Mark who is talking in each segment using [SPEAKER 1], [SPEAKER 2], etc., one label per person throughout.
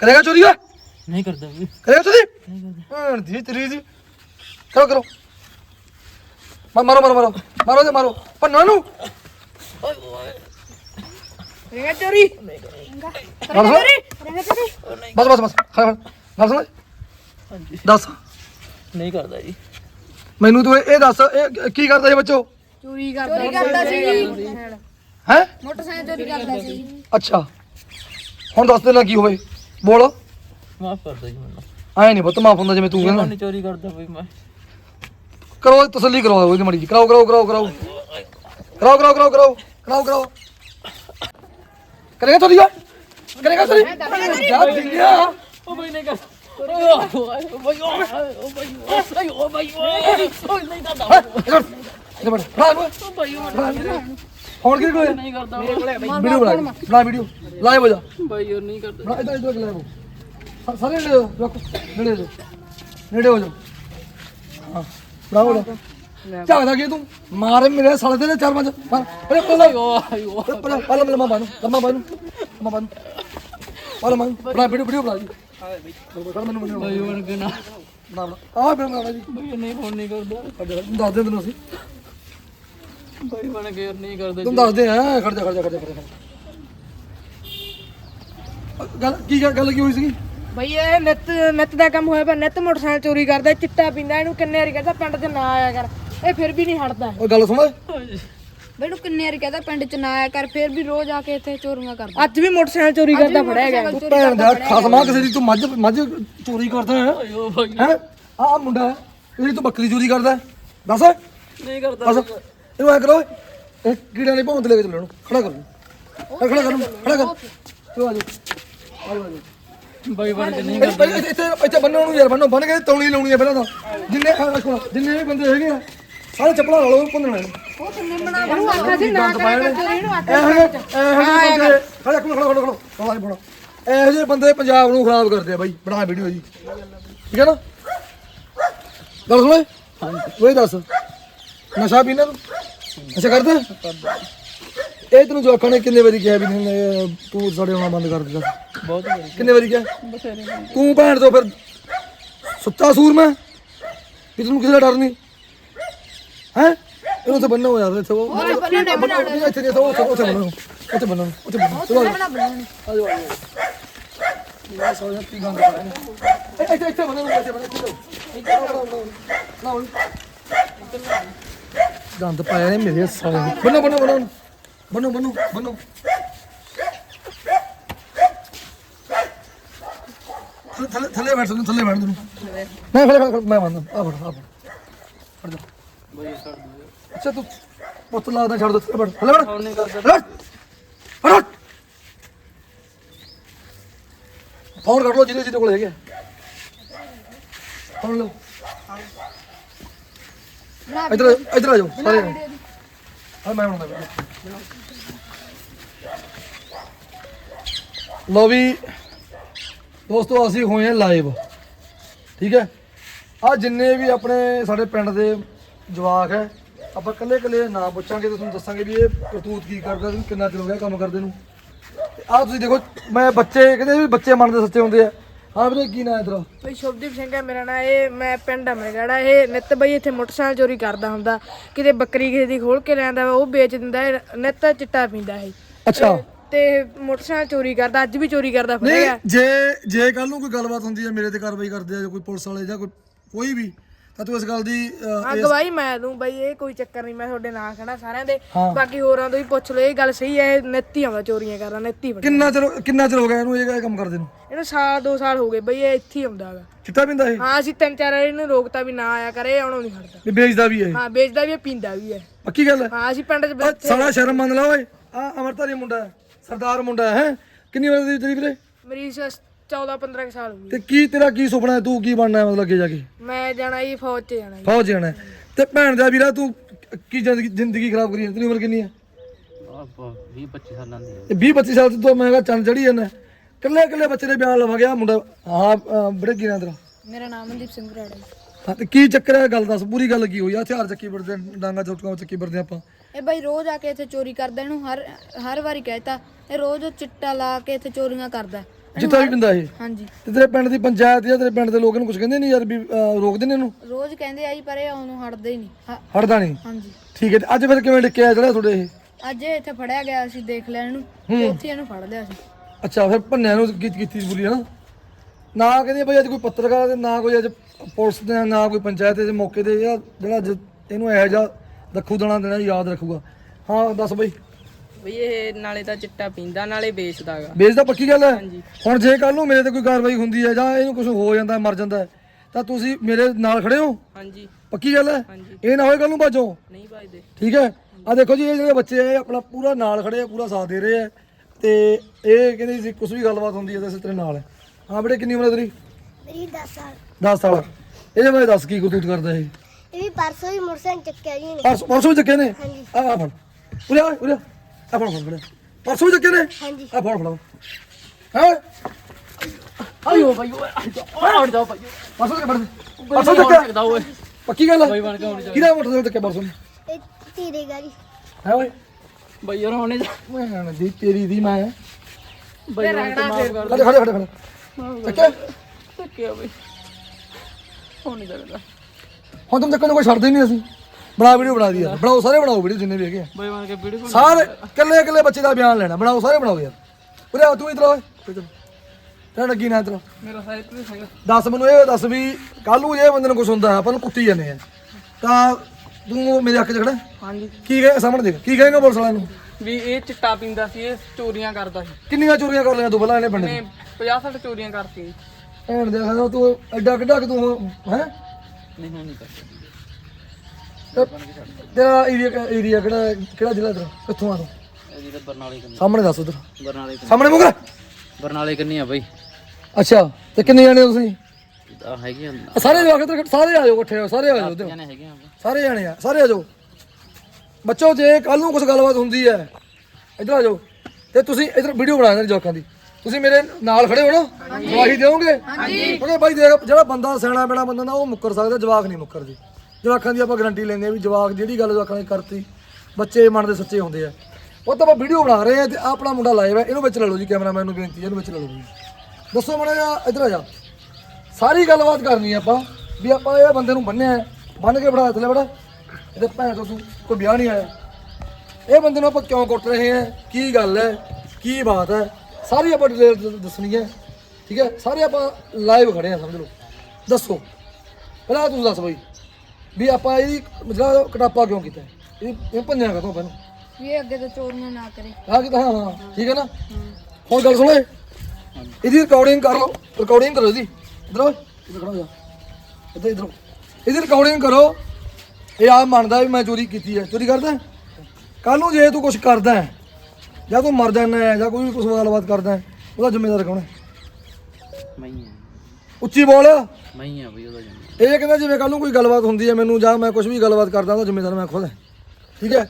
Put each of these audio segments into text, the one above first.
[SPEAKER 1] ਕਰੇਗਾ ਚੋਰੀ ਓਏ?
[SPEAKER 2] ਨਹੀਂ ਕਰਦਾ ਵੀ
[SPEAKER 1] ਕਰੇਗਾ ਚੋਰੀ?
[SPEAKER 2] ਨਹੀਂ ਕਰਦਾ।
[SPEAKER 1] ਹਾਂ ਦੀ ਤੇਰੀ ਦੀ। ਕਰੋ ਕਰੋ। ਮਾਰੋ ਮਾਰੋ ਮਾਰੋ। ਮਾਰੋ ਤੇ ਮਾਰੋ। ਪੰਨਾ ਨੂੰ
[SPEAKER 3] ਰੇਗਾ ਚੋਰੀ?
[SPEAKER 1] ਗੱਲ ਸੁਣ
[SPEAKER 3] ਰੇਗਾ ਚੋਰੀ?
[SPEAKER 1] ਬਸ ਬਸ ਬਸ। ਖੜ ਗੱਲ ਸੁਣ
[SPEAKER 2] ਹਾਂਜੀ।
[SPEAKER 1] ਦੱਸ।
[SPEAKER 2] ਨਹੀਂ ਕਰਦਾ ਜੀ।
[SPEAKER 1] ਮੈਨੂੰ ਤੂੰ ਇਹ ਦੱਸ ਇਹ ਕੀ ਕਰਦਾ ਇਹ ਬੱਚੋ?
[SPEAKER 3] ਚੋਰੀ ਕਰਦਾ ਚੋਰੀ ਕਰਦਾ ਸੀ। ਜੀ
[SPEAKER 1] ਹੈ?
[SPEAKER 3] ਮੋਟਰਸਾਈਕਲ ਚੋਰੀ ਕਰਦਾ ਸੀ।
[SPEAKER 1] ਅੱਛਾ। ਹੁਣ ਦੱਸ ਦੇ ਨਾ ਕੀ ਹੋਵੇ? ਬੋਲ।
[SPEAKER 2] ਮਾਫ ਕਰਦਾ ਜੀ ਮੈਨੂੰ।
[SPEAKER 1] ਐ ਨਹੀਂ ਪੁੱਤ ਮਾਫ ਹੁੰਦਾ ਜਿਵੇਂ ਤੂੰ ਕਹਿੰਦਾ।
[SPEAKER 2] ਨਹੀਂ ਚੋਰੀ ਕਰਦਾ ਬਈ ਮੈਂ।
[SPEAKER 1] ਕਰੋ ਤਸੱਲੀ ਕਰਵਾਓ ਇਹਦੀ ਮੜੀ ਜੀ ਕਰਾਓ ਕਰਾਓ ਕਰਾਓ ਕਰਾਓ। ਕਰਾਓ ਕਰਾਓ ਕਰਾਓ ਕਰਾਓ ਕਰਾਓ ਕਰਾਓ। ਕਰੇਗਾ ਚੋਰੀ ਓਏ ਕਰੇਗਾ ਚੋਰੀ ਜਾ
[SPEAKER 2] ਉਹ ਬਈ ਨਹੀਂ ਕਰ। ਓ ਬਈ ਓ ਬਈ ਓ ਬਈ ਓ ਨਹੀਂ ਕਰਦਾ
[SPEAKER 1] ਇਹ ਬੜ ਬਣਾ ਨੂੰ
[SPEAKER 2] ਓ ਬਈ ਓ
[SPEAKER 1] ਫੋਨ ਕਿਹਦੇ ਕੋਲ
[SPEAKER 2] ਨਹੀਂ ਕਰਦਾ
[SPEAKER 1] ਵੀਡੀਓ ਬਣਾ ਬਣਾ ਵੀਡੀਓ। ਲਾਈਵ ਹੋ ਜਾ।
[SPEAKER 2] ਬਈ ਉਹ ਨਹੀਂ ਕਰਦਾ।
[SPEAKER 1] ਬਣਾ ਇਧਰ ਇਧਰ ਲਾਈਵ ਹੋ ਸਾਰੇ ਨੇੜੇ ਹੋ ਰੱਖੋ ਨੇੜੇ ਹੋ ਜਾਓ। ਨੇੜੇ ਹੋ ਜਾ। ਹਾਂ ਬਰਾਵੋ ਲੈ ਝਾਕਦਾ ਕੀ ਤੂੰ? ਮਾਰ ਮੇਰੇ ਸਾਲੇ ਦੇ ਚਾਰ ਪੰਜ। ਮਾਰ। ਅਰੇ ਪਹਿਲਾਂ
[SPEAKER 2] ਓ ਓ
[SPEAKER 1] ਪਹਿਲਾਂ ਪਹਿਲਾਂ ਲੰਮਾ ਬਾਨੂੰ। ਲੰਮਾ ਬਾਨੂੰ। ਲੰਮਾ ਬਾਨੂੰ। ਪਹਿਲਾਂ ਮਾਰ ਬਣਾ ਵੀਡੀਓ ਵੀਡੀਓ ਬਣਾ ਜੀ। ਕਰ ਮੈਨੂੰ ਮੈਨੂੰ
[SPEAKER 2] ਬਈ ਉਹ ਨਾ
[SPEAKER 1] ਬਣਾ ਬਣਾ। ਆ ਬਣਾ ਬਣਾ ਜੀ।
[SPEAKER 2] ਬਈ ਨਹੀਂ ਫੋਨ ਨਹੀਂ ਕਰਦਾ।
[SPEAKER 1] ਦੱਸ ਦੇ ਤੈਨੂੰ ਅਸੀਂ।
[SPEAKER 2] ਬਈ ਬਣ ਕੇ ਨਹੀਂ ਕਰਦਾ
[SPEAKER 1] ਤੂੰ ਦੱਸ ਦੇ ਹਾਂ ਖੜ ਜਾ ਖੜ ਜਾ ਖੜ ਜਾ ਖੜ ਜਾ। ਗੱਲ ਕੀ ਗੱਲ- ਕੀ ਹੋਈ ਸੀਗੀ?
[SPEAKER 3] ਬਈ ਇਹ ਨਿੱਤ ਨਿੱਤ ਦਾ ਕੰਮ ਹੋਇਆ ਪਿਆ ਨਿੱਤ ਮੋਟਰਸਾਈਕਲ ਚੋਰੀ ਕਰਦਾ ਚਿੱਟਾ ਪੀਂਦਾ ਇਹਨੂੰ ਕਿੰਨੇ ਵਾਰੀ ਕਹਿੰਦਾ ਪਿੰਡ 'ਚ ਨਾ ਆਇਆ ਕਰ ਇਹ ਫਿਰ ਵੀ ਨਹੀਂ ਹਟਦਾ।
[SPEAKER 1] ਉਹ ਗੱਲ ਸੁਣ।
[SPEAKER 4] ਮੈਨੂੰ ਕਿੰਨੇ ਵਾਰੀ ਕਹਦਾ ਪਿੰਡ ਚ ਨਾ ਆਇਆ ਕਰ ਫਿਰ ਵੀ ਰੋਜ਼ ਆ ਕੇ ਇੱਥੇ ਚੋਰੀਆਂ ਕਰਦਾ।
[SPEAKER 3] ਅੱਜ ਵੀ ਮੋਟਰਸਾਈਕਲ ਚੋਰੀ ਕਰਦਾ ਫੜਿਆ ਗਿਆ।
[SPEAKER 1] ਤੂੰ ਭੈਣ ਦਾ ਖਸਮਾ ਕਿਸੇ ਦੀ ਤੂੰ ਮੱਝ ਮੱਝ ਚੋਰੀ ਕਰਦਾ ਹੈ?
[SPEAKER 2] ਬਈ
[SPEAKER 1] ਹੈ? ਆ ਮੁੰਡਾ ਇਹਦੀ ਤੂੰ ਬੱਕਰੀ ਚੋਰੀ ਕਰਦਾ। ਦੱਸ।
[SPEAKER 2] ਨਹੀਂ ਕਰਦਾ
[SPEAKER 1] ਇਹਨੂੰ ਐ ਕਰੋ ਇਹ ਕੀੜਿਆਂ ਦੇ ਭੌਂ ਤੇ ਲੈ ਕੇ ਚੱਲੋ ਇਹਨੂੰ ਖੜਾ ਕਰ ਇਹਨੂੰ। ਖੜਾ ਕਰ। ਖੜਾ ਕਰ ਤੂੰ ਆ ਜਾ। ਆ ਜਾ, ਆ ਜਾ।
[SPEAKER 2] ਬਈ ਬਣ ਕੇ ਨਹੀਂ
[SPEAKER 1] ਇੱਥੇ ਇੱਥੇ- ਇੱਥੇ ਇੱਥੇ ਬੰਨੋ ਨੂੰ ਯਾਰ ਬੰਨੋ ਬੰਨ ਕੇ ਤੌਣੀ ਲਾਉਣੀ ਹੈ ਪਹਿਲਾਂ ਤਾਂ। ਜਿੰਨੇ ਆ ਦੇਖੋ ਜਿੰਨੇ ਵੀ ਬੰਦੇ ਹੈਗੇ ਆ ਸਾਰੇ ਚੱਪਲਾਂ ਲਾ ਲਓ ਭੁੰਨਣਾ ਇਹਨੂੰ।
[SPEAKER 3] ਇਹਨੂੰ ਆਖਿਆ ਸੀ ਨਾ ਕਰਿਆ ਕਰ ਚੋਰੀ ਇਹਨੂੰ ਆਖਿਆ
[SPEAKER 1] ਇਹੋ ਜਿਹੇ ਇਹੋ ਜਿਹੇ ਬੰਦੇ ਖੜਾ ਖੜਾ ਖੜਾ ਖੜਾ ਖੜਾ ਲਾਈ ਬਣਾ ਇਹੋ ਜਿਹੇ ਬੰਦੇ ਪੰਜਾਬ ਨੂੰ ਖਰਾਬ ਕਰਦੇ ਆ ਬਾਈ ਬਣਾ ਵੀਡੀਓ ਜੀ। ਠੀਕ ਹੈ ਨਾ? ਗੱਲ ਸੁਣ ਹਾਂਜੀ। ਦੱਸ। ਨਸ਼ਾ ਪੀਣਾ ਤੂੰ? ਨਸ਼ਾ ਕਰਦਾ? ਇਹ ਤੈਨੂੰ ਜਵਾਕਾਂ ਨੇ ਕਿੰਨੇ ਵਾਰੀ ਕਿਹਾ ਵੀ ਨਹੀਂ ਇਹ ਤੂੰ ਸਾਡੇ ਆਉਣਾ ਬੰਦ ਕਰ ਦਿੱਤਾ।
[SPEAKER 2] ਬਹੁਤ ਬੜੀ
[SPEAKER 1] ਕਿੰਨੇ ਵਾਰੀ ਕਿਹਾ?
[SPEAKER 2] ਬਥੇਰੇ
[SPEAKER 1] ਤੂੰ ਭੈਣ ਤੋਂ ਫਿਰ ਸੁੱਤਾ ਸੂਰਮਾ ਕਿ ਤੈਨੂੰ ਕਿਸੇ ਦਾ ਡਰ ਨਹੀਂ? ਹੈ? ਇਹਨੂੰ ਤੇ ਬੰਨੋ ਯਾਰ ਇੱਥੇ ਉਹ ਇੱਥੇ ਨਹੀਂ ਇੱਥੇ ਉੱਥੇ ਉੱਥੇ ਬੰਨੋ ਉੱਥੇ ਬੰਨੋ ਉੱਥੇ ਬੰਨੋ ਚਲੋ ਆ ਜਾਓ ਆ ਜਾਓ। ਯਾਰ ਸੋਇਆ ਕੀ ਗੰਦ ਪਾਇਆ ਨੇ ਇੱਥੇ ਇੱਥੇ ਇੱਥੇ ਬੰਨੋ ਇੱਥੇ ਬੰਨੋ ਇੱਥੇ ਜਾਓ ਨਾ ਹੁਣ। ਗੰਦ ਪਾਇਆ ਨੇ ਮੇਰੇ ਸਾਲੇ ਨੇ। ਬੰਨੋ ਬੰਨੋ ਬੰਨੋ। ਬੰਨੋ ਬੰਨੋ ਬੰਨੋ। ਥੱਲੇ- ਥੱਲੇ ਥੱਲੇ ਬੈਠ ਤੂੰ ਥੱਲੇ ਬੈਠ ਤੂੰ ਮੈਂ ਖੜੇ ਖੜੇ ਮੈਂ ਮੰਨਦਾ ਆ ਫੜ ਆ ਫੜ। ਫੜ ਜਾ। ਅੱਛਾ ਤੂੰ ਪੁੱਤ ਲੱਗਦਾ ਛੱਡ ਦੇ ਥੱਲੇ ਬੈਠ ਥੱਲੇ ਬੈਠ।
[SPEAKER 2] ਫੋਨ ਨਹੀਂ ਕਰਦਾ।
[SPEAKER 1] ਹਟ ਹਟ ਫੋਨ ਕਰ ਲੋ ਜਿਹਦੇ ਜਿਹਦੇ ਕੋਲ ਹੈਗੇ ਫੋਨ ਲਓ। ਇਧਰ ਇਧਰ ਆ ਜਾਓ ਸਾਰੇ ਹਾਂ ਮੈਂ ਬਣਾਉਂਦਾ ਵੀਡੀਓ। ਲਓ ਵੀ ਦੋਸਤੋ ਅਸੀਂ ਹੋਏ ਹਾਂ ਲਾਈਵ ਠੀਕ ਹੈ? ਆ ਜਿੰਨੇ ਵੀ ਆਪਣੇ ਸਾਡੇ ਪਿੰਡ ਦੇ ਜਵਾਕ ਹੈ ਆਪਾਂ ਕੱਲੇ ਕੱਲੇ ਨਾਮ ਪੁੱਛਾਂਗੇ ਤੇ ਤੁਹਾਨੂੰ ਦੱਸਾਂਗੇ ਵੀ ਇਹ ਕਰਤੂਤ ਕੀ ਕਰਦਾ ਤੇ ਕਿੰਨਾ ਚਿਰ ਹੋ ਗਿਆ ਕੰਮ ਕਰਦੇ ਨੂੰ। ਆ ਤੁਸੀਂ ਦੇਖੋ ਮੈਂ ਬੱਚੇ ਕਹਿੰਦੇ ਵੀ ਬੱਚੇ ਮੰਨਦੇ ਸੱਚੇ ਹੁੰਦੇ ਆ। ਹਾਂ ਵੀਰੇ ਕੀ ਨਾਂ ਹੈ ਤੇਰਾ?
[SPEAKER 3] ਬਈ ਸ਼ੁਭਦੀਪ ਸਿੰਘ ਹੈ ਮੇਰਾ ਨਾਂ ਇਹ ਮੈਂ ਪਿੰਡ ਅਮਰਗੜਾ ਇਹ ਨਿੱਤ ਬਈ ਇੱਥੇ ਮੋਟਰਸਾਈਕਲ ਚੋਰੀ ਕਰਦਾ ਹੁੰਦਾ। ਕਿਤੇ ਬੱਕਰੀ ਕਿਸੇ ਦੀ ਖੋਲ ਕੇ ਲੈਂਦਾ ਉਹ ਵੇਚ ਦਿੰਦਾ ਇਹ ਨਿੱਤ ਚਿੱਟਾ ਪੀਂਦਾ ਇਹ
[SPEAKER 1] ਅੱਛਾ।
[SPEAKER 3] ਤੇ ਮੋਟਰਸਾਈਕਲ ਚੋਰੀ ਕਰਦਾ ਅੱਜ ਵੀ ਚੋਰੀ ਕਰਦਾ
[SPEAKER 1] ਨਹੀਂ ਜੇ ਜੇ ਕੱਲ ਨੂੰ ਕੋਈ ਗੱਲਬਾਤ ਹੁੰਦੀ ਹੈ ਮੇਰੇ ਤੇ ਕਾਰਵਾਈ ਕਰਦੇ ਆ ਜਾਂ ਕੋਈ ਪੁਲਿਸ ਵਾਲੇ ਜਾਂ ਕੋਈ ਕੋਈ ਵੀ ਤਾਂ ਤੂੰ ਇਸ ਗੱਲ ਦੀ ਅਹ,
[SPEAKER 3] ਹਾਂ ਗਵਾਹੀ ਮੈਂ ਦੂੰ ਬਈ ਇਹ ਕੋਈ ਚੱਕਰ ਨਹੀਂ ਮੈਂ ਤੁਹਾਡੇ ਨਾਲ ਖੜਾ ਸਾਰਿਆਂ ਦੇ।
[SPEAKER 1] ਹਾਂ।
[SPEAKER 3] ਬਾਕੀ ਹੋਰਾਂ ਤੋਂ ਵੀ ਪੁੱਛ ਲਓ ਇਹ ਗੱਲ ਸਹੀ ਹੈ ਨਿੱਤ ਆਉਂਦਾ ਚੋਰੀਆਂ ਕਰਦਾ ਨਿੱਤ ਫੜਿਆ
[SPEAKER 1] ਕਿੰਨਾ ਚਿਰ ਕਿੰਨਾ ਚਿਰ ਹੋ ਗਿਆ ਇਹਨੂੰ ਇਹ ਇਹ ਕੰਮ ਕਰਦੇ ਨੂੰ?
[SPEAKER 3] ਇਹਨੂੰ ਸਾਲ ਦੋ ਸਾਲ ਹੋ ਗਏ ਬਈ ਇਹ ਇੱਥੇ ਹੀ ਆਉਂਦਾ ਹੈਗਾ।
[SPEAKER 1] ਚਿੱਟਾ ਪਿੰਦਾ ਇਹ?
[SPEAKER 3] ਹਾਂ ਅਸੀਂ ਤਿੰਨ ਚਾਰ ਵਾਰੀ ਇਹਨੂੰ ਰੋਕਤਾ ਵੀ ਨਾ ਆਇਆ ਕਰੇ ਆਉਣੋਂ ਨਹੀਂ ਹਟਦਾ।
[SPEAKER 1] ਵੀ ਵੇਚਦਾ ਵੀ ਇਹ।
[SPEAKER 3] ਹਾਂ ਵੇਚਦਾ ਵੀ ਹੈ ਪੀਂਦਾ ਵੀ ਹੈ।
[SPEAKER 1] ਪੱਕੀ ਗੱਲ ਹੈ?
[SPEAKER 3] ਹਾਂ ਅਸੀਂ ਪਿੰਡ 'ਚ
[SPEAKER 1] ਓਏ
[SPEAKER 3] ਬੈਠੇ
[SPEAKER 1] ਸਾਲਾ ਸ਼ਰਮ ਮੰਨ ਲਾ ਓਏ। ਆ ਅਮਰਤਾਰੀ ਮੁੰਡਾ ਹੈ, ਸਰਦਾਰ ਮੁੰਡਾ ਹੈ ਹੈਂ? ਕਿੰਨੀ ਉਮਰ ਦੀ ਤੇਰੀ ਵੀਰੇ
[SPEAKER 3] ਮੇਰੀ 14 15 ਸਾਲ ਹੋ ਗਈ
[SPEAKER 1] ਤੇ ਕੀ ਤੇਰਾ ਕੀ ਸੁਪਨਾ ਹੈ? ਤੂੰ ਕੀ ਬਣਨਾ ਹੈ ਮਤਲਬ ਅੱਗੇ ਜਾ ਕੇ?
[SPEAKER 3] ਮੈਂ ਜਾਣਾ ਜੀ ਫੌਜ 'ਚ ਜਾਣਾ ਜੀ।
[SPEAKER 1] ਫੌਜ ਜਾਣਾ ਹੈ। ਤੇ ਭੈਣ ਦਾ ਵੀਰਾ ਤੂੰ ਕੀ ਜ਼ਿੰਦਗੀ ਜ਼ਿੰਦਗੀ ਖਰਾਬ ਕਰੀ ਹੈ? ਤੇਰੀ ਉਮਰ ਕਿੰਨੀ ਹੈ?
[SPEAKER 2] ਆਪਾਂ 20 25 ਸਾਲਾਂ ਦੀ
[SPEAKER 1] ਇਹ 20 25 ਸਾਲ ਤੋਂ ਮੈਂ ਕਿਹਾ ਚੰਨ ਚੜੀ ਜਾਂਦਾ ਕੱਲੇ ਕੱਲੇ ਬੱਚੇ ਦੇ ਬਿਆਨ ਲਵਾ ਗਿਆ ਮੁੰਡਾ ਹਾਂ ਅਹ, ਬੜੇ ਕੀ ਨਾਂ ਤੇਰਾ?
[SPEAKER 4] ਮੇਰਾ ਨਾਮ ਮਨਦੀਪ ਸਿੰਘ ਬਰਾੜਾ ਜੀ।
[SPEAKER 1] ਹਾਂ ਤੇ ਕੀ ਚੱਕਰ ਹੈ? ਗੱਲ ਦੱਸ ਪੂਰੀ ਗੱਲ ਕੀ ਹੋਈ? ਆ ਹਥਿਆਰ ਚੱਕੀ ਫਿਰਦੇ ਡਾਂਗਾ ਚੌਕਾਂ ਚੱਕੀ ਫਿਰਦੇ ਆਪਾਂ।
[SPEAKER 4] ਇਹ ਬਾਈ ਰੋਜ਼ ਆ ਕੇ ਇੱਥੇ ਚੋਰੀ ਕਰਦਾ ਇਹਨੂੰ ਹਰ ਹਰ ਵਾਰੀ ਕਹਿਤਾ ਇਹ ਰੋਜ਼ ਚਿੱਟਾ ਲਾ ਕੇ ਇੱਥੇ ਚੋਰੀਆਂ ਕਰਦਾ।
[SPEAKER 1] ਜਿੱਥੇ ਵੀ ਪਿੰਦਾ ਇਹ?
[SPEAKER 4] ਹਾਂਜੀ।
[SPEAKER 1] ਤੇ ਤੇਰੇ ਪਿੰਡ ਦੀ ਪੰਚਾਇਤ ਜਾਂ ਤੇਰੇ ਪਿੰਡ ਦੇ ਲੋਕ ਇਹਨੂੰ ਕੁਝ ਕਹਿੰਦੇ ਨਹੀਂ ਯਾਰ ਵੀ ਅਹ, ਰੋਕਦੇ ਨੇ ਇਹਨੂੰ?
[SPEAKER 4] ਰੋਜ਼ ਕਹਿੰਦੇ ਆ ਜੀ ਪਰ ਇਹ ਉਹਨੂੰ ਹਟਦੇ ਹੀ ਨਹੀਂ। ਹਾਂ-
[SPEAKER 1] ਹਟਦਾ ਨਹੀਂ?
[SPEAKER 4] ਹਾਂਜੀ।
[SPEAKER 1] ਠੀਕ ਹੈ ਤੇ ਅੱਜ ਫਿਰ ਕਿਵੇਂ ਡਿੱਕਿਆ ਜਿਹੜਾ ਤੁਹਾਡੇ ਇਹ?
[SPEAKER 4] ਅੱਜ ਇਹ ਇੱਥੇ ਫੜਿਆ ਗਿਆ ਸੀ ਦੇਖ ਲਿਆ ਇਹਨੂੰ ਤੇ ਉੱਥੇ ਇਹਨੂੰ ਫੜ ਲਿਆ ਸੀ।
[SPEAKER 1] ਅੱਛਾ ਫਿਰ ਭੰਨਿਆਂ ਨੂੰ ਕੀ ਕੀਤੀ ਸੀ ਬੁਲੀ ਹਨਾ? ਨਾ ਕਹਿੰਦੇ ਬਈ ਅੱਜ ਕੋਈ ਪੱਤਰਕਾਰ ਤੇ ਨਾ ਕੋਈ ਅੱਜ ਪੁਲਿਸ ਦੇ ਨਾ ਕੋਈ ਪੰਚਾਇਤ ਦੇ ਮੌਕੇ ਤੇ ਜਿਹੜਾ ਜਿਹੜਾ ਅੱਜ ਇਹਨੂੰ ਇਹੋ ਜਿਹਾ ਰੱਖੂ ਦੇਣਾ ਦੇਣਾ ਯਾਦ ਰੱਖੂਗਾ। ਹਾਂ ਦੱਸ ਬਈ।
[SPEAKER 2] ਬਈ ਇਹ ਨਾਲੇ ਤਾਂ ਚਿੱਟਾ ਪੀਂਦਾ ਨਾਲੇ ਵੇਚਦਾਗਾ।
[SPEAKER 1] ਵੇਚਦਾ ਪੱਕੀ ਗੱਲ ਹੈ? ਹੁਣ ਜੇ ਕੱਲ ਨੂੰ ਮੇਰੇ ਤੇ ਕੋਈ ਕਾਰਵਾਈ ਹੁੰਦੀ ਹੈ ਜਾਂ ਇਹਨੂੰ ਕੁਝ ਹੋ ਜਾਂਦਾ ਮਰ ਜਾਂਦਾ ਹੈ, ਤਾਂ ਤੁਸੀਂ ਮੇਰੇ ਨਾਲ ਖੜੇ ਹੋ?
[SPEAKER 2] ਹਾਂਜੀ।
[SPEAKER 1] ਪੱਕੀ ਗੱਲ ਹੈ?
[SPEAKER 2] ਹਾਂਜੀ।
[SPEAKER 1] ਇਹ ਨਾ ਹੋਏ ਕੱਲ ਨੂੰ ਬਾਜੋ
[SPEAKER 2] ਨਹੀਂ ਭਾਜਦੇ।
[SPEAKER 1] ਠੀਕ ਹੈ? ਆ ਦੇਖੋ ਜੀ ਇਹ ਜਿਹੜੇ ਬੱਚੇ ਆ ਇਹ ਆਪਣਾ ਪੂਰਾ ਨਾਲ ਖੜੇ ਆ ਪੂਰਾ ਸਾਥ ਦੇ ਰਹੇ ਆ ਤੇ ਇਹ ਕਹਿੰਦੇ ਸੀ ਕੁਝ ਵੀ ਗੱਲਬਾਤ ਹੁੰਦੀ ਹੈ ਤਾਂ ਅਸੀਂ ਤੇਰੇ ਨਾਲ ਹੈ। ਹਾਂ ਬੇਟੇ ਕਿੰਨੀ ਉਮਰ ਹੈ ਤੇਰੀ?
[SPEAKER 5] ਮੇਰੀ 10 ਸਾਲ।
[SPEAKER 1] 10 ਸਾਲ। ਇਹਦੇ ਬਾਰੇ ਦੱਸ ਕੀ ਕਰਤੂਤ ਕਰਦਾ ਇਹ?
[SPEAKER 5] ਇਹ ਵੀ ਪਰਸੋਂ ਹੀ ਮੋਟਰਸਾਈਕਲ ਚੱਕਿਆ ਜੀ ਨੇ
[SPEAKER 1] ਪਰਸੋਂ ਪਰਸੋਂ ਵੀ ਚੱਕੇ ਨੇ?
[SPEAKER 5] ਹਾਂਜੀ।
[SPEAKER 1] ਆ ਆ ਫੜ। ਉਰੇ ਆ ਉਰੇ ਆ। ਆ ਫੜ ਫੜ ਫੜ। ਪਰਸੋਂ ਚੱਕੇ ਨੇ?
[SPEAKER 5] ਹਾਂਜੀ।
[SPEAKER 1] ਆ ਫੜ ਫੜ ਹੈ?
[SPEAKER 2] ਆਇਓ ਭਾਈ ਜਾਓ ਭਾਈ।
[SPEAKER 1] ਪਰਸੋਂ ਚੱਕੇ ਫੜ ਪਰਸੋਂ ਚੱਕਿਆ?
[SPEAKER 2] ਚੱਕਦਾ ਓਏ।
[SPEAKER 1] ਪੱਕੀ ਗੱਲ ਹੈ
[SPEAKER 2] ਬਣ ਕੇ ਹੁਣ
[SPEAKER 1] ਕਿਹਦਾ ਮੋਟਰਸਾਈਕਲ ਚੱਕਿਆ ਪਰਸੋਂ?
[SPEAKER 5] ਇਹ ਤੀਰੇ ਗਾੜੀ।
[SPEAKER 1] ਹੈ ਓਏ?
[SPEAKER 2] ਬਈ ਯਾਰ ਹੁਣੇ
[SPEAKER 1] ਮੈਂ ਦੀ ਤੇਰੀ ਦੀ ਮੈਂ।
[SPEAKER 2] ਬਈ ਰਗੜਾ ਫੇਰ ਕਰ
[SPEAKER 1] ਖੜੇ ਖੜੇ ਖੜੇ ਚੱਕਿਆ?
[SPEAKER 2] ਚੱਕਿਆ ਬਈ ਹੁਣ ਨਹੀਂ ਚੱਕਦਾ।
[SPEAKER 1] ਹੁਣ ਤੁਮ ਚੱਕਣ ਨੂੰ ਕੋਈ ਛੱਡਦੇ ਨਹੀਂ ਅਸੀਂ। ਬਣਾ ਵੀਡੀਓ ਬਣਾ ਦੀ ਯਾਰ। ਬਣਾਓ ਸਾਰੇ ਬਣਾਓ ਵੀਡੀਓ ਜਿੰਨੇ ਵੀ ਹੈਗੇ ਆ।
[SPEAKER 2] ਬਈ ਬਣ ਕੇ ਵੀਡੀਓ
[SPEAKER 1] ਸਾਰੇ ਇਕੱਲੇ ਇਕੱਲੇ ਬੱਚੇ ਦਾ ਬਿਆਨ ਲੈਣਾ। ਬਣਾਓ ਸਾਰੇ ਬਣਾਓ ਯਾਰ। ਉਰੇ ਆ ਤੂੰ ਇਧਰ ਆ ਤੇਰਾ ਲੱਗੀ ਨਾ ਇਧਰ
[SPEAKER 2] ਮੇਰਾ ਤੇ ਹੈਗਾ।
[SPEAKER 1] ਦੱਸ ਮੈਨੂੰ ਇਹ ਦੱਸ ਵੀ ਕੱਲ ਨੂੰ ਇਹ ਬੰਦੇ ਨੂੰ ਕੁਝ ਹੁੰਦਾ ਆਪਾਂ ਨੂੰ ਕੁੱਟੀ ਜਾਂਦੇ ਆ। ਤਾਂ ਤੂੰ ਮੇਰੇ ਅੱਖ 'ਚ ਖੜਾ।
[SPEAKER 2] ਹਾਂਜੀ।
[SPEAKER 1] ਕੀ ਕਹੇ ਸਾਹਮਣੇ ਦੇਖ। ਕੀ ਕਹੇਗਾ ਪੁਲਿਸ ਵਾਲਿਆਂ ਨੂੰ?
[SPEAKER 2] ਵੀ ਇਹ ਚਿੱਟਾ ਪੀਂਦਾ ਸੀ ਇਹ ਚੋਰੀਆਂ ਕਰਦਾ ਸੀ।
[SPEAKER 1] ਕਿੰਨੀਆਂ ਚੋਰੀਆਂ ਕਰ ਲਈਆਂ ਤੂੰ ਪਹਿਲਾਂ ਇਹਨੇ 'ਚ?
[SPEAKER 2] ਇਹਨੇ 50 60 ਚੋਰੀਆਂ ਕਰਤੀ
[SPEAKER 1] ਭੈਣ ਦੇ ਤੂੰ ਐਡਾ ਕਿੱਡਾ ਕਿ ਤੂੰ ਹੈ?
[SPEAKER 2] ਨਹੀਂ ਹੁਣ ਨਹੀਂ ਕਰਦਾ।
[SPEAKER 1] ਤੇਰਾ ਏਰੀਆ ਏਰੀਆ ਕਿਹੜਾ ਕਿਹੜਾ ਜ਼ਿਲ੍ਹਾ ਤੇਰਾ? ਕਿੱਥੋਂ ਆ ਤੂੰ?
[SPEAKER 2] ਇਹਦੀ ਤਾਂ ਬਰਨਾਲੇ ਕੰਨੀ।
[SPEAKER 1] ਸਾਹਮਣੇ ਦੱਸ ਉਧਰ।
[SPEAKER 2] ਬਰਨਾਲੇ
[SPEAKER 1] ਸਾਹਮਣੇ ਮੁਕਰ
[SPEAKER 2] ਬਰਨਾਲੇ ਕੰਨੀ ਆ ਬਈ।
[SPEAKER 1] ਅੱਛਾ ਤੇ ਕਿੰਨੇ ਜਾਣੇ ਹੋ ਤੁਸੀਂ?
[SPEAKER 2] ਆ ਹੈਗੀਆਂ
[SPEAKER 1] ਆ। ਸਾਰੇ ਜਵਾਕ ਇੱਧਰ ਸਾਰੇ ਆਜੋ ਇਕੱਠੇ ਹੋ ਸਾਰੇ ਆਜੋ ਉਧਰ।
[SPEAKER 2] ਜਾਨੇ ਹੈਗੀਆਂ
[SPEAKER 1] ਸਾਰੇ ਜਾਣੇ ਆ ਸਾਰੇ ਆਜੋ ਬੱਚੋ ਜੇ ਕੱਲ ਨੂੰ ਕੁਝ ਗੱਲਬਾਤ ਹੁੰਦੀ ਹੈ ਇੱਧਰ ਆਜੋ ਤੇ ਤੁਸੀਂ ਇੱਧਰ ਵੀਡੀਓ ਬਣਾ ਦੇਣੀ ਜਵਾਕਾਂ ਦੀ। ਤੁਸੀਂ ਮੇਰੇ ਨਾਲ ਖੜੇ ਹੋ ਨਾ? ਗਵਾਹੀ ਦਿਓਗੇ? ਹਾਂਜੀ। ਕਿਉਂਕਿ ਬਾਈ ਦੇਖ ਜਿਹੜਾ ਬੰਦਾ ਸਿਆਣਾ ਬਣਾ ਬੰਦਾ ਨਾ ਉਹ ਮੁੱਕਰ ਸਕਦਾ ਜਵਾਕ ਨਹੀਂ ਮੁੱਕਰਦੇ। ਜਵਾਕਾਂ ਦੀ ਆਪਾਂ ਗਾਰੰਟੀ ਲੈਂਦੇ ਆ ਵੀ ਜਵਾਕ ਜਿਹੜੀ ਗੱਲ ਜਵਾਕਾਂ ਨੇ ਕਰਤੀ ਬੱਚੇ ਮਨ ਦੇ ਸੱਚੇ ਹੁੰਦੇ ਆ। ਉਹ ਤਾਂ ਆਪਾਂ ਵੀਡੀਓ ਬਣਾ ਰਹੇ ਆ ਤੇ ਆਹ ਆਪਣਾ ਮੁੰਡਾ ਲਾਈਵ ਹੈ ਇਹਨੂੰ ਵਿੱਚ ਲੈ ਲਓ ਜੀ ਕੈਮਰਾਮੈਨ ਨੂੰ ਬੇਨਤੀ ਹੈ ਇਹਨੂੰ ਵਿੱਚ ਲੈ ਲਓ ਜੀ। ਦੱਸੋ ਮੜਾ ਜਾ ਇੱਧਰ ਆ ਜਾ। ਸਾਰੀ ਗੱਲਬਾਤ ਕਰਨੀ ਆ ਆਪਾਂ ਵੀ ਆਪਾਂ ਇਹ ਬੰਦੇ ਨੂੰ ਬੰਨਿਆ ਹੈ, ਬੰਨ ਕੇ ਫੜਾ ਥੱਲੇ ਬੜਾ ਇਹਦੇ ਭੈਣ ਤੋਂ ਤੂੰ ਕੋਈ ਵਿਆਹ ਨਹੀਂ ਆਇਆ। ਇਹ ਬੰਦੇ ਨੂੰ ਆਪਾਂ ਕਿਉਂ ਕੁੱਟ ਰਹੇ ਹਾਂ? ਕੀ ਗੱਲ ਹੈ? ਕੀ ਬਾਤ ਹੈ? ਸਾਰੀ ਆਪਾਂ ਡਿਟੇਲ ਦੱਸਣੀ ਹੈ ਠੀਕ ਹੈ? ਸਾਰੇ ਆਪਾਂ ਲਾਈਵ ਖੜੇ ਆ ਸਮਝ ਲਓ। ਦੱਸੋ। ਪਹਿਲਾਂ ਤੁਸੀਂ ਦੱਸ ਬਈ। ਵੀ ਆਪਾਂ ਇਹਦੀ ਜਿਹੜਾ ਕਟਾਪਾ ਕਿਉਂ ਕੀਤਾ? ਹੈ? ਇਹ ਇਹ ਭੰਨਿਆ ਕਦੋਂ ਪਹਿਲਾਂ
[SPEAKER 4] ਵੀ ਇਹ ਅੱਗੇ ਤੋਂ ਚੋਰੀਆਂ ਨਾ ਕਰੇ।
[SPEAKER 1] ਆ ਕੀਤਾ ਹਾਂ ਹਾਂ ਠੀਕ ਹੈ ਨਾ? ਹੁਣ ਗੱਲ ਸੁਣੋ ਇਹਦੀ ਰਿਕਾਰਡਿੰਗ ਕਰ ਲਓ। ਰਿਕਾਰਡਿੰਗ ਕਰੋ ਇਹਦੀ। ਇਧਰ ਓਏ ਇਧਰ ਖੜਾ ਹੋ ਜਾ। ਇੱਧਰ ਇਧਰ। ਇਹਦੀ ਰਿਕਾਰਡਿੰਗ ਕਰੋ। ਇਹ ਆ ਮੰਨਦਾ ਵੀ ਮੈਂ ਚੋਰੀ ਕੀਤੀ ਹੈ। ਚੋਰੀ ਕਰਦਾ ਕੱਲ ਨੂੰ ਜੇ ਤੂੰ ਕੁਝ ਕਰਦਾ ਹੈ, ਜਾਂ ਤੂੰ ਮਰ ਜਾਂਦਾ ਹੈ ਜਾਂ ਕੋਈ ਵੀ ਕੁਝ ਗੱਲਬਾਤ ਕਰਦਾ ਹੈ, ਉਹਦਾ ਜ਼ਿੰਮੇਵਾਰ ਕੌਣ ਹੈ?
[SPEAKER 2] ਮੈਂ ਹੀ ਆ
[SPEAKER 1] ਉੱਚੀ ਬੋਲ।
[SPEAKER 2] ਮੈਂ ਹੀ ਆ ਬਈ ਉਹਦਾ ਜਾਨੇ
[SPEAKER 1] ਇਹ ਕਹਿੰਦਾ ਜਿਵੇਂ ਕੱਲ ਨੂੰ ਕੋਈ ਗੱਲਬਾਤ ਹੁੰਦੀ ਹੈ ਮੈਨੂੰ ਜਾਂ ਮੈਂ ਕੁਝ ਵੀ ਗੱਲਬਾਤ ਕਰਦਾ ਉਹਦਾ ਜ਼ਿੰਮੇਵਾਰ ਮੈਂ ਖੁਦ ਹਾਂ। ਠੀਕ ਹੈ?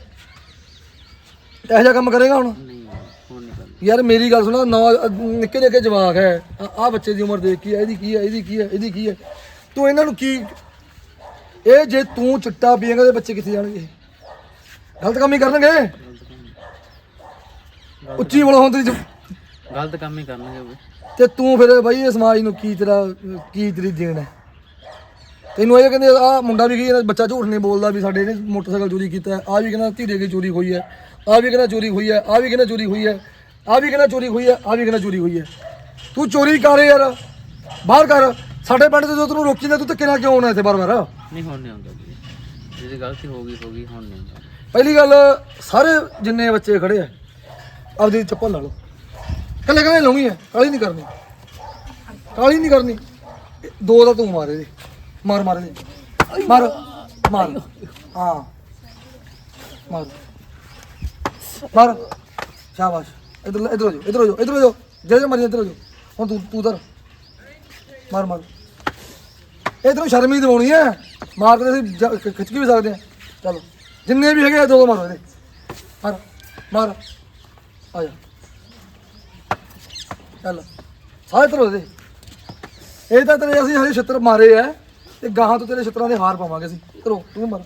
[SPEAKER 1] ਇਹੋ ਜਿਹਾ ਕੰਮ ਕਰੇਗਾ ਹੁਣ?
[SPEAKER 2] ਨਹੀਂ ਹੁਣ ਨਹੀਂ ਕਰਦਾ।
[SPEAKER 1] ਯਾਰ ਮੇਰੀ ਗੱਲ ਸੁਣਾ ਨੌ ਨਿੱਕੇ ਨਿੱਕੇ ਜਵਾਕ ਹੈ। ਆ ਬੱਚੇ ਦੀ ਉਮਰ ਦੇਖ ਕੀ ਹੈ ਇਹਦੀ ਕੀ ਹੈ ਇਹਦੀ ਕੀ ਹੈ ਇਹਦੀ ਕੀ ਹੈ। ਤੂੰ ਇਹਨਾਂ ਨੂੰ ਕੀ ਇਹ ਜੇ ਤੂੰ ਚਿੱਟਾ ਪੀਏਂਗਾ ਤੇ ਬੱਚੇ ਕਿੱਥੇ ਜਾਣਗੇ? ਗਲਤ ਕੰਮ ਹੀ ਕਰਨਗੇ। ਉੱਚੀ ਬੋਲੋ ਹੁਣ ਤੇਰੀ ਜ-
[SPEAKER 2] ਗਲਤ ਕੰਮ ਹੀ ਕਰਨਗੇ ਬਈ
[SPEAKER 1] ਤੇ ਤੂੰ ਫਿਰ ਬਾਈ ਇਹ ਸਮਾਜ ਨੂੰ ਕੀ ਤੇਰਾ ਕੀ ਤੇਰੀ ਦੇਣ ਹੈ? ਤੈਨੂੰ ਇਹ ਕਹਿੰਦੇ ਆ ਮੁੰਡਾ ਵੀ ਕੀ ਬੱਚਾ ਝੂਠ ਨਹੀਂ ਬੋਲਦਾ ਵੀ ਸਾਡੇ ਨੇ ਮੋਟਰਸਾਈਕਲ ਚੋਰੀ ਕੀਤਾ ਆ ਵੀ ਕਹਿੰਦਾ ਧੀਰੇ ਦੀ ਚੋਰੀ ਹੋਈ ਹੈ। ਆ ਵੀ ਕਹਿੰਦਾ ਚੋਰੀ ਹੋਈ ਹੈ। ਆ ਵੀ ਕਹਿੰਦਾ ਚੋਰੀ ਹੋਈ ਹੈ। ਆ ਵੀ ਕਹਿੰਦਾ ਚੋਰੀ ਹੋਈ ਹੈ। ਆ ਵੀ ਕਹਿੰਦਾ ਚੋਰੀ ਹੋਈ ਹੈ। ਤੂੰ ਚੋਰੀ ਕਰ ਯਾਰ। ਬਾਹਰ ਕਰ। ਸਾਡੇ ਪਿੰਡ ਦੇ ਜੋ ਤੈਨੂੰ ਰੋਕੀ ਨਾ ਤੂੰ ਧੱਕੇ ਨਾਲ ਕਿਉਂ ਆਉਣਾ ਇੱਥੇ ਬਾਰ ਬਾਰ
[SPEAKER 2] ਨਹੀਂ ਹੁਣ ਨਹੀਂ ਆਉਂਦਾ ਬਈ ਜਿਹੜੀ ਗਲਤੀ ਹੋ ਗਈ ਹੋ ਗਈ ਹੁਣ ਨਹੀਂ
[SPEAKER 1] ਪਹਿਲੀ ਗੱਲ ਸਾਰੇ ਜਿੰਨੇ ਬੱਚੇ ਖੜੇ ਆ ਆਪਦੀ ਚੱਪਲ ਲਾ ਲਓ। ਕੱਲੇ ਕੱਲੇ ਲਾਉਣੀ ਹੈ ਕਾਲੀ ਨਹੀਂ ਕਰਨੀ। ਕਾਲੀ ਨਹੀਂ ਕਰਨੀ। ਇਹ ਦੋ ਦਾ ਤੂੰ ਮਾਰੇ ਦੇ ਮਾਰ ਮਾਰ ਦੇ ਮਾਰ ਮਾਰ। ਹਾਂ। ਮਾਰ। ਮਾਰ। ਸ਼ਾਬਾਸ਼। ਇਧਰ ਇਧਰ ਹੋ ਜਾ ਇਧਰ ਹੋ ਜਾ ਇਧਰ ਹੋ ਜਾ ਜੇ ਜੇ ਮਰੀ ਇਧਰ ਹੋ ਜਾ ਹੁਣ ਤੂੰ ਤੂੰ ਉਧਰ ਮਾਰ ਮਾਰ। ਇਧਰੋਂ ਸ਼ਰਮ ਹੀ ਦਿਵਾਉਣੀ ਹੈ। ਮਾਰ ਕੇ ਅਸੀਂ ਜਾ- ਖਿੱਚ ਕੇ ਵੀ ਸਕਦੇ ਹਾਂ। ਚਲੋ। ਜਿੰਨੇ ਵੀ ਹੈਗੇ ਆ, ਦੋ ਦੋ ਮਾਰੋ ਇਹਦੇ। ਮਾਰ ਮਾਰ। ਆ ਜਾ। ਚੱਲ ਸਾਰੇ ਤਰ੍ਹਾਂ ਦੇ। ਇਹ ਤਾਂ ਤੇਰੇ ਅਸੀਂ ਹਰੇ ਛਿੱਤਰ ਮਾਰੇ ਆ ਤੇ ਗਾਹਾਂ ਤੋਂ ਤੇਰੇ ਛਿੱਤਰਾਂ ਦੇ ਹਾਰ ਪਾਵਾਂਗੇ ਅਸੀਂ। ਕਰੋ ਤੂੰ ਮਾਰ।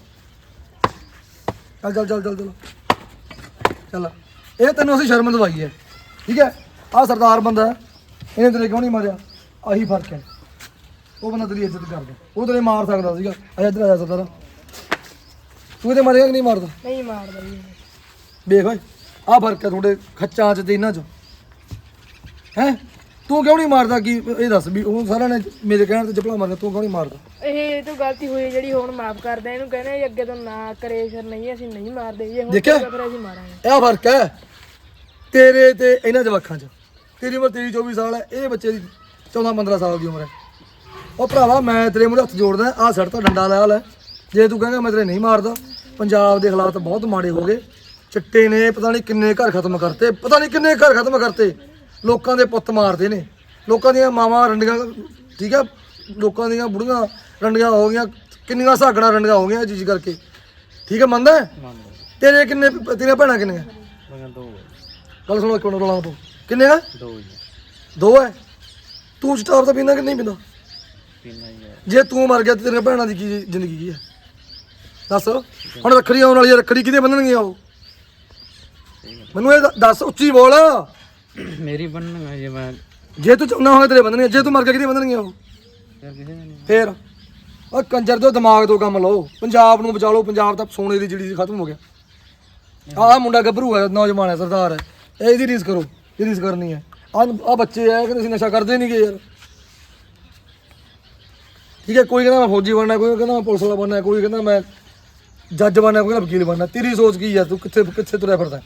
[SPEAKER 1] ਚੱਲ ਚੱਲ ਚੱਲ ਚੱਲ ਚੱਲ। ਚੱਲ ਇਹ ਤੈਨੂੰ ਅਸੀਂ ਸ਼ਰਮ ਦਵਾਈ ਹੈ ਠੀਕ ਹੈ ਆ ਸਰਦਾਰ ਬੰਦਾ ਹੈ, ਇਹਨੇ ਤੇਰੇ ਕਿਉਂ ਨਹੀਂ ਮਾਰਿਆ? ਆਹੀ ਫ਼ਰਕ ਹੈ ਉਹ ਬੰਦਾ ਤੇਰੀ ਇੱਜ਼ਤ ਕਰਦਾ ਉਹ ਤੇਰੇ ਮਾਰ ਸਕਦਾ ਸੀਗਾ। ਆ ਇੱਧਰ ਆ ਜਾ ਸਰਦਾਰ। ਤੂੰ ਇਹਦੇ ਮਾਰੇਗਾ ਕਿ ਨਹੀਂ ਮਾਰਦਾ?
[SPEAKER 3] ਨਹੀਂ ਮਾਰਦਾ ਜੀ।
[SPEAKER 1] ਦੇਖ ਓਏ ਆ ਫ਼ਰਕ ਹੈ ਤੁਹਾਡੇ ਖੱਚਾਂ ਚ ਤੇ ਇਹਨਾਂ ਚ। ਹੈ? ਤੂੰ ਕਿਉਂ ਨਹੀਂ ਮਾਰਦਾ? ਕੀ ਇਹ ਦੱਸ ਵੀ ਉਹ ਸਾਰਿਆਂ ਨੇ ਮੇਰੇ ਕਹਿਣ ਤੇ ਚਪਲਾ ਮਾਰਦਾ ਤੂੰ ਕਿਉਂ ਨਹੀਂ ਮਾਰਦਾ?
[SPEAKER 3] ਇਹ ਤੋਂ ਗਲਤੀ ਹੋਈ ਜਿਹੜੀ ਹੁਣ ਮਾਫ ਕਰਦਾ ਇਹਨੂੰ ਕਹਿੰਦੇ ਜੀ ਅੱਗੇ ਤੋਂ ਨਾ ਕਰੇ ਫਿਰ ਨਹੀਂ ਅਸੀਂ ਨਹੀਂ ਮਾਰਦੇ ਜੇ ਹੁਣ
[SPEAKER 1] ਦੇਖਿਆ?
[SPEAKER 3] ਕਰੇਗਾ ਫਿਰ ਅਸੀਂ ਮਾਰਾਂਗੇ।
[SPEAKER 1] ਇਹ ਫ਼ਰਕ ਹੈ। ਤੇਰੇ ਤੇ ਇਹਨਾਂ ਜਵਾਖਾਂ 'ਚ ਤੇਰੀ ਉਮਰ 23 24 ਸਾਲ ਹੈ ਇਹ ਬੱਚੇ ਦੀ 14 15 ਸਾਲ ਦੀ ਉਮਰ ਹੈ। ਉਹ ਭਰਾਵਾ ਮੈਂ ਤੇਰੇ ਮੂਹਰੇ ਹੱਥ ਜੋੜਦਾ ਆ ਸੜ ਤਾਂ ਡੰਡਾ ਲਾਇਆ ਲੈ। ਜੇ ਤੂੰ ਕਹਿੰਦਾ ਮੈਂ ਤੇਰੇ ਨਹੀਂ ਮਾਰਦਾ ਪੰਜਾਬ ਦੇ ਹਾਲਾਤ ਬਹੁਤ ਮਾੜੇ ਹੋ ਗਏ। ਚਿੱਟੇ ਨੇ ਪਤਾ ਨਹੀਂ ਕਿੰਨੇ ਘਰ ਖਤਮ ਕਰਤੇ ਪਤਾ ਨਹੀਂ ਕਿੰਨੇ ਘਰ ਖਤਮ ਕਰਤੇ। ਲੋਕਾਂ ਦੇ ਪੁੱਤ ਮਾਰਦੇ ਨੇ। ਲੋਕਾਂ ਦੀਆਂ ਮਾਵਾਂ ਰੰਡੀਆਂ ਠੀਕ ਹੈ ਲੋਕਾਂ ਦੀਆਂ ਬੁੜੀਆਂ ਰੰਡੀਆਂ ਹੋ ਗਈਆਂ ਕਿੰਨੀਆਂ ਸਾਗਣਾ ਰੰਡੀਆਂ ਹੋ ਗਈਆਂ ਚੀਜ਼ ਕਰਕੇ। ਠੀਕ ਹੈ ਮੰਨਦਾ ਹੈ? ਤੇਰੇ ਕਿੰਨੇ ਤੇਰੀਆਂ ਭੈਣਾਂ ਕਿੰਨੀਆਂ? ਗੱਲ ਸੁਣੋ ਇੱਕ ਮਿੰਟ ਰੋਲਾ ਤੂੰ। ਕਿੰਨੇ ਆ? ਦੋ ਦੋ ਹੈ ਤੂੰ ਸ਼ਰਾਬ ਤਾਂ ਪੀਂਦਾ ਕਿ ਨਹੀਂ ਪੀਂਦਾ? ਜੇ ਤੂੰ ਮਰ ਗਿਆ ਤੇ ਤੇਰੀਆਂ ਭੈਣਾਂ ਦੀ ਕੀ ਜ਼ਿੰਦਗੀ ਕੀ ਹੈ ਦੱਸ। ਹੁਣ ਰੱਖੜੀ ਆਉਣ ਵਾਲੀ ਹੈ ਰੱਖੜੀ ਕਿਹਦੇ ਬੰਨਣਗੀਆਂ ਉਹ? ਮੈਨੂੰ ਇਹ ਦ- ਦੱਸ ਉੱਚੀ ਬੋਲ।
[SPEAKER 2] ਮੇਰੀ ਬੰਨਣਾ ਜੇ ਮੈਂ
[SPEAKER 1] ਜੇ ਤੂੰ ਚਾਹੁੰਦਾ ਹੋਵੇ ਤੇਰੇ ਬੰਨਣਗੀਆਂ ਜੇ ਤੂੰ ਮਰ ਗਿਆ ਕਿਹਦੇ ਬੰਨਣਗੀਆਂ ਉਹ?
[SPEAKER 2] ਯਾਰ ਕਿਸੇ ਨੇ ਨਹੀਂ।
[SPEAKER 1] ਫੇਰ? ਉਹ ਕੰਜਰ ਦੇ ਦਿਮਾਗ ਤੋਂ ਕੰਮ ਲਓ। ਪੰਜਾਬ ਨੂੰ ਬਚਾ ਲਓ ਪੰਜਾਬ ਤਾਂ ਸੋਨੇ ਦੀ ਜਿਹੜੀ ਖਤਮ ਹੋ ਗਿਆ। ਆਹ ਮੁੰਡਾ ਗੱਭਰੂ ਹੈ ਨੌਜਵਾਨ ਹੈ ਸਰਦਾਰ ਹੈ। ਇਹ ਇਹਦੀ ਰੀਸ ਕਰੋ ਇਹ ਰੀਸ ਕਰਨੀ ਹੈ। ਆ ਆ ਬੱਚੇ ਆ ਕਿ ਅਸੀਂ ਨਸ਼ਾ ਕਰਦੇ ਨਹੀਂਗੇ ਯਾਰ। ਠੀਕ ਹੈ ਕੋਈ ਕਹਿੰਦਾ ਮੈਂ ਫੌਜੀ ਬਣਨਾ ਕੋਈ ਕਹਿੰਦਾ ਮੈਂ ਪੁਲਿਸ ਵਾਲਾ ਬਣਨਾ ਕੋਈ ਕਹਿੰਦਾ ਮੈਂ ਜੱਜ ਬਣਨਾ ਕੋਈ ਕਹਿੰਦਾ ਵਕੀਲ ਬਣਨਾ। ਤੇਰੀ ਸੋਚ ਕੀ ਹੈ? ਤੂੰ ਕਿੱਥੇ ਕਿੱਥੇ ਤੁਰਿਆ ਫਿਰਦਾ?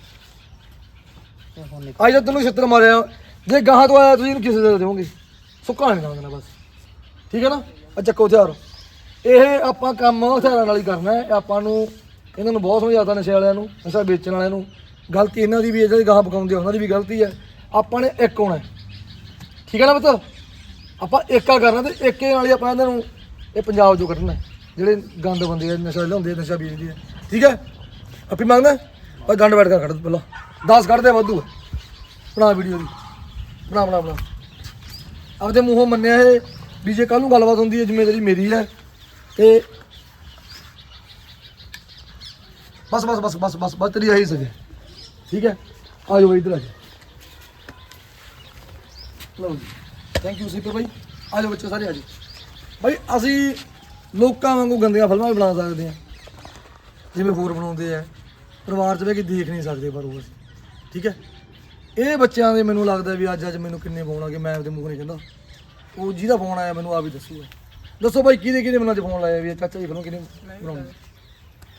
[SPEAKER 1] ਅੱਜ ਜਦ ਤੈਨੂੰ ਛਿੱਤਰ ਮਾਰਿਆ। ਜੇ ਗਾਹਾਂ ਤੋਂ ਆਇਆ ਤੁਸੀਂ ਇਹਨੂੰ ਕਿਸੇ ਦੇ ਦੇਵੋਗੇ? ਸੁੱਕਾ ਨਹੀਂ ਦੇਣਾ ਬਸ। ਠੀਕ ਹੈ ਨਾ? ਆ ਚੱਕੋ ਹਥਿਆਰ ਇਹ ਆਪਾਂ ਕੰਮ ਹਥਿਆਰਾਂ ਨਾਲ ਹੀ ਕਰਨਾ ਹੈ। ਆਪਾਂ ਨੂੰ ਇਹਨਾਂ ਨੂੰ ਬਹੁਤ ਸਮਝਾਤਾ ਨਸ਼ੇ ਵਾਲਿਆਂ ਨੂੰ ਨਸ਼ਾ ਵੇਚਣ ਵਾਲਿਆਂ ਨੂੰ। ਗਲਤੀ ਇਹਨਾਂ ਦੀ ਵੀ ਹੈ ਜਿਹੜੀ ਗਾਹਾਂ ਪਕਾਉਂਦੇ ਆ, ਉਹਨਾਂ ਦੀ ਵੀ ਗਲਤੀ ਹੈ। ਆਪਾਂ ਨੇ ਇੱਕ ਹੋਣਾ ਹੈ। ਠੀਕ ਹੈ ਨਾ ਪੁੱਤ? ਆਪਾਂ ਏਕਾ ਕਰਨਾ ਤੇ ਏਕੇ ਨਾਲ ਹੀ ਆਪਾਂ ਇਹਨਾਂ ਨੂੰ ਇਹ ਪੰਜਾਬ ਚੋਂ ਕੱਢਣਾ ਹੈ। ਜਿਹੜੇ ਗੰਦ ਬੰਦੇ ਆ ਨਸ਼ਾ ਲਿਆਉਂਦੇ ਆ ਨਸ਼ਾ ਵੇਚਦੇ ਆ। ਠੀਕ ਹੈ? ਆਪੀ ਮੰਗਦਾ ਪਰ ਡੰਡ ਬੈਠ ਕੇ ਕੱਢ ਪਹਿਲਾਂ। 10 ਕੱਢਦੇ ਆ ਵਾਧੂ ਹੈ। ਬਣਾ ਵੀਡੀਓ ਦੀ। ਬਣਾ ਬਣਾ ਬਣਾ। ਆਪਦੇ ਮੂੰਹੋਂ ਮੰਨਿਆ ਇਹ ਵੀ ਜੇ ਕੱਲ ਨੂੰ ਗੱਲਬਾਤ ਹੁੰਦੀ ਹੈ, ਜ਼ਿੰਮੇਵਾਰੀ ਮੇਰੀ ਹੈ, ਤੇ ਬਸ ਬਸ ਬਸ ਬਸ ਬਸ ਬਸ ਤੇਰੀ ਆਹੀ ਸਕੇ ਠੀਕ ਹੈ? ਆ ਜਾਓ ਇਧਰ ਆ ਜਾਓ। ਲਓ ਜੀ। ਥੈਂਕ ਯੂ ਸੀਪਰ ਭਾਈ। ਆ ਜਾਓ ਬੱਚੇ ਸਾਰੇ ਆ ਜਾਓ। ਭਾਈ, ਅਸੀਂ ਲੋਕਾਂ ਵਾਂਗੂ ਗੰਦੀਆਂ ਫਿਲਮਾਂ ਵੀ ਬਣਾ ਸਕਦੇ ਹਾਂ। ਜਿਵੇਂ ਹੋਰ ਬਣਾਉਂਦੇ ਆ। ਪਰਿਵਾਰ 'ਚ ਬਹਿ ਕੇ ਦੇਖ ਨਹੀਂ ਸਕਦੇ ਪਰ ਉਹ ਅਸੀਂ। ਠੀਕ ਹੈ? ਇਹ ਬੱਚਿਆਂ ਦੇ ਮੈਨੂੰ ਲੱਗਦਾ ਵੀ ਅੱਜ ਅੱਜ ਮੈਨੂੰ ਕਿੰਨੇ ਫੋਨ ਆ ਗਏ ਮੈਂ ਆਪਦੇ ਮੂੰਹ ਨਹੀਂ ਕਹਿੰਦਾ ਉਹ ਜਿਹਦਾ ਫੋਨ ਆਇਆ ਮੈਨੂੰ ਆਪ ਹੀ ਦੱਸੂਗਾ। ਦੱਸੋ ਭਾਈ ਕਿਹਦੇ ਕਿਹਦੇ ਮੈਨੂੰ ਅੱਜ ਫੋਨ ਲਾਇਆ ਵੀ ਇਹ ਚਾਚਾ ਜੀ ਫਿਲਮ ਕਿਹਨੇ ਬਣਾਉਣੀ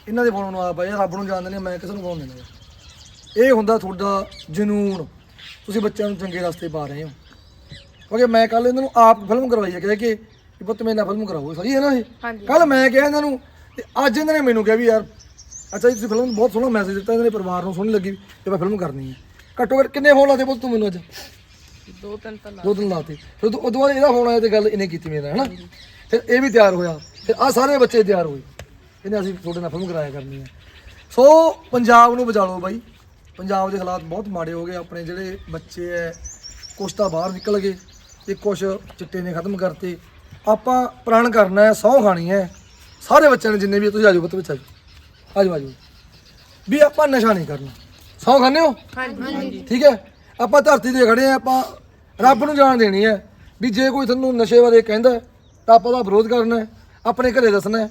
[SPEAKER 1] ਇਹਨਾਂ ਦੇ ਫੋਨ ਨੂੰ ਆਪ ਆਇਆ ਰੱਬ ਨੂੰ ਜਾਣਦੇ ਨੇ ਮੈਂ ਕਿਸੇ ਨੂੰ ਫੋਨ ਦੇਣਾ ਯਾਰ। ਇਹ ਹੁੰਦਾ ਤੁਹਾਡਾ ਜਨੂਨ। ਤੁਸੀਂ ਬੱਚਿਆਂ ਨੂੰ ਚੰਗੇ ਰਸਤੇ ਪਾ ਰਹੇ ਹੋ। ਕਿਉਂਕਿ ਮੈਂ ਕੱਲ ਇਹਨਾਂ ਨੂੰ ਆਪ ਫਿਲਮ ਕਰਵਾਈ ਹੈ ਕਹਿ ਕੇ ਪੁੱਤ ਮੇਰੇ ਨਾਲ ਫਿਲਮ ਕਰਾਓ। ਸਹੀ ਹੈ ਨਾ ਇਹ। ਕੱਲ ਮੈਂ ਕਿਹਾ ਇਹਨਾਂ ਨੂੰ ਤੇ ਅੱਜ ਇਹਨਾਂ ਨੇ ਮੈਨੂੰ ਕਿਹਾ ਵੀ ਯਾਰ ਅੱਛਾ ਜੀ ਤੁਸੀਂ ਫਿਲਮ ਬਹੁਤ ਸੋਹਣਾ ਮੈਸੇਜ ਦਿੱਤਾ ਇਹਨਾਂ ਦੇ ਪਰਿਵਾਰ ਨੂੰ ਸੋਹਣੀ ਲੱਗੀ ਤੇ ਮੈਂ ਫਿਲਮ ਕਰਨੀ ਹੈ। ਘੱਟੋ ਘੱਟ ਕਿੰਨੇ ਫੋਨ ਲਾਤੇ ਪੁੱਤ ਤੂੰ ਮੈਨੂੰ ਅੱਜ?
[SPEAKER 3] ਦੋ ਤਿੰਨ ਤਾਂ
[SPEAKER 1] ਦੋ ਦਿਨ ਲਾਤੇ। ਫਿਰ ਉਦੋਂ ਉਦੋਂ ਬਾਅਦ ਇਹਦਾ ਫੋਨ ਆਇਆ ਤੇ ਗੱਲ ਇਹਨੇ ਕੀਤੀ ਮੇਰੇ ਨਾਲ ਹਨਾ? ਫਿਰ ਇਹ ਵੀ ਤਿਆਰ ਹੋਇਆ। ਫਿਰ ਆ ਸਾਰੇ ਬੱਚੇ ਤਿਆਰ ਹੋਏ। ਇਹਨੇ ਅਸੀਂ ਤੁਹਾਡੇ ਨਾਲ ਫਿਲਮ ਕਰਾਇਆ ਕਰਨੀ ਹੈ। ਸੋ ਪੰਜਾਬ ਨੂੰ ਬਚਾ ਲਓ ਬਾਈ। ਪੰਜਾਬ ਦੇ ਹਾਲਾਤ ਬਹੁਤ ਮਾੜੇ ਹੋ ਗਏ। ਆਪਣੇ ਜਿਹੜੇ ਬੱਚੇ ਐ ਕੁਛ ਤਾਂ ਬਾਹਰ ਨਿਕਲ ਗਏ। ਤੇ ਕੁਛ ਚਿੱਟੇ ਨੇ ਖਤਮ ਕਰਤੇ। ਆਪਾਂ ਪ੍ਰਣ ਕਰਨਾ ਹੈ ਸਹੁੰ ਖਾਣੀ ਹੈ। ਸਾਰੇ ਬੱਚਿਆਂ ਨੇ ਜਿੰਨੇ ਵੀ ਤੁਸੀਂ ਆਜੋ ਪੁੱਤ ਵਿੱਚ ਆਜੋ ਆਜੋ ਆਜੋ ਵੀ ਆਪਾਂ ਨਸ਼ਾ ਨਹੀਂ ਕਰਨਾ। ਸਹੁੰ ਖਾਂਦੇ ਹੋ?
[SPEAKER 3] ਹਾਂਜੀ।
[SPEAKER 1] ਠੀਕ ਹੈ। ਆਪਾਂ ਧਰਤੀ ਤੇ ਖੜੇ ਆ ਆਪਾਂ ਰੱਬ ਨੂੰ ਜਾਣ ਦੇਣੀ ਹੈ ਵੀ ਜੇ ਕੋਈ ਤੁਹਾਨੂੰ ਨਸ਼ੇ ਬਾਰੇ ਕਹਿੰਦਾ ਹੈ, ਤਾਂ ਆਪਾਂ ਉਹਦਾ ਵਿਰੋਧ ਕਰਨਾ ਹੈ ਆਪਣੇ ਘਰੇ ਦੱਸਣਾ ਹੈ